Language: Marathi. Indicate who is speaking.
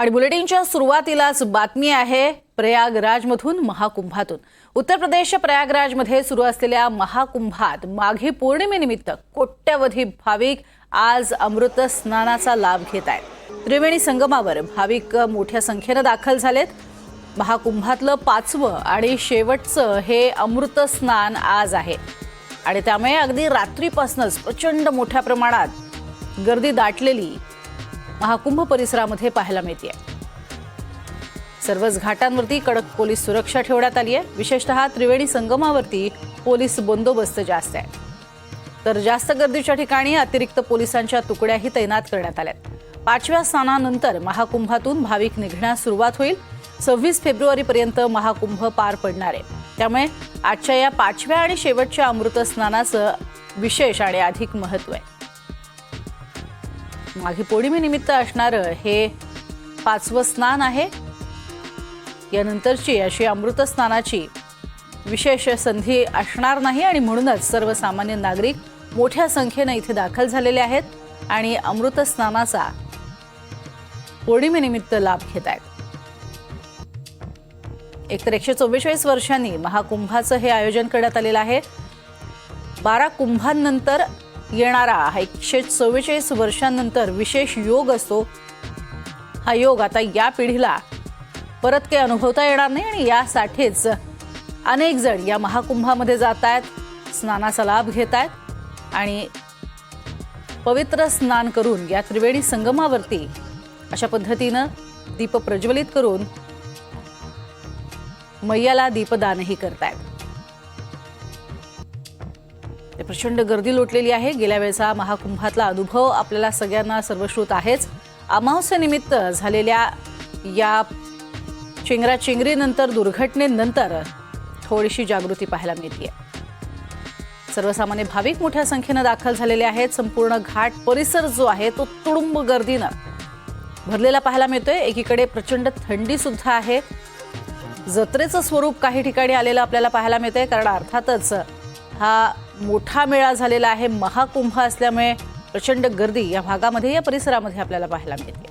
Speaker 1: आणि बुलेटिनच्या सुरुवातीलाच बातमी आहे प्रयागराजमधून महाकुंभातून. उत्तर प्रदेश प्रयागराजमध्ये सुरू असलेल्या महाकुंभात माघी पौर्णिमेनिमित्त कोट्यवधी भाविक आज अमृत स्नानाचा लाभ घेत आहेत. त्रिवेणी संगमावर भाविक मोठ्या संख्येनं दाखल झालेत. महाकुंभातलं पाचवं आणि शेवटचं हे अमृत स्नान आज आहे. आणि त्यामुळे अगदी रात्रीपासूनच प्रचंड मोठ्या प्रमाणात गर्दी दाटलेली महाकुंभ परिसरामध्ये पाहायला मिळते सर्वच घाटांवरती कडक पोलीस सुरक्षा ठेवण्यात आली आहे. विशेषतः त्रिवेणी संगमावरती पोलीस बंदोबस्त जास्त आहे. तर जास्त गर्दीच्या ठिकाणी अतिरिक्त पोलिसांच्या तुकड्याही तैनात करण्यात आल्यात. पाचव्या स्नानानंतर महाकुंभातून भाविक निघण्यास सुरुवात होईल. सव्वीस फेब्रुवारीपर्यंत महाकुंभ पार पडणार आहे. त्यामुळे आजच्या या पाचव्या आणि शेवटच्या अमृत स्नानाचं विशेष आणि अधिक महत्त्व आहे. माघी पौर्णिमेनिमित्त असणारं हे पाचवं स्नान आहे. यानंतरची अशी अमृत स्नानाची विशेष संधी असणार नाही आणि म्हणूनच सर्वसामान्य नागरिक मोठ्या संख्येनं इथे दाखल झालेले आहेत आणि अमृत स्नानाचा पौर्णिमेनिमित्त लाभ घेत आहेत. एकतर एकशे चव्वेचाळीस वर्षांनी महाकुंभाचं हे आयोजन करण्यात आलेलं आहे. बारा कुंभांनंतर येणारा हा एकशे चव्वेचाळीस वर्षांनंतर विशेष योग असतो. हा योग आता या पिढीला परत काही अनुभवता येणार नाही आणि यासाठीच अनेक जण या महाकुंभामध्ये जात आहेत स्नानाचा लाभ घेत आहेत आणि पवित्र स्नान करून या त्रिवेणी संगमावरती अशा पद्धतीनं दीप प्रज्वलित करून मैयाला दीपदानही करतायत. प्रचंड गर्दी लोटलेली आहे. गेल्या वेळेचा महाकुंभातला अनुभव आपल्याला सगळ्यांना सर्वश्रुत आहेच. अमावस्येनिमित्त झालेल्या या चेंगराचेंगरीनंतर दुर्घटनेनंतर थोडीशी जागृती पाहायला मिळते सर्वसामान्य भाविक मोठ्या संख्येनं दाखल झालेले आहेत. संपूर्ण घाट परिसर जो आहे तो तुडुंब गर्दीनं भरलेला पाहायला मिळतोय. एकीकडे प्रचंड थंडी सुद्धा आहे. जत्रेचं स्वरूप काही ठिकाणी आलेलं आपल्याला पाहायला मिळतंय. कारण अर्थातच हा मोठा मेळा झालेला आहे महाकुंभ असल्यामुळे प्रचंड गर्दी या भागामध्ये या परिसरामध्ये आपल्याला पाहायला मिळते.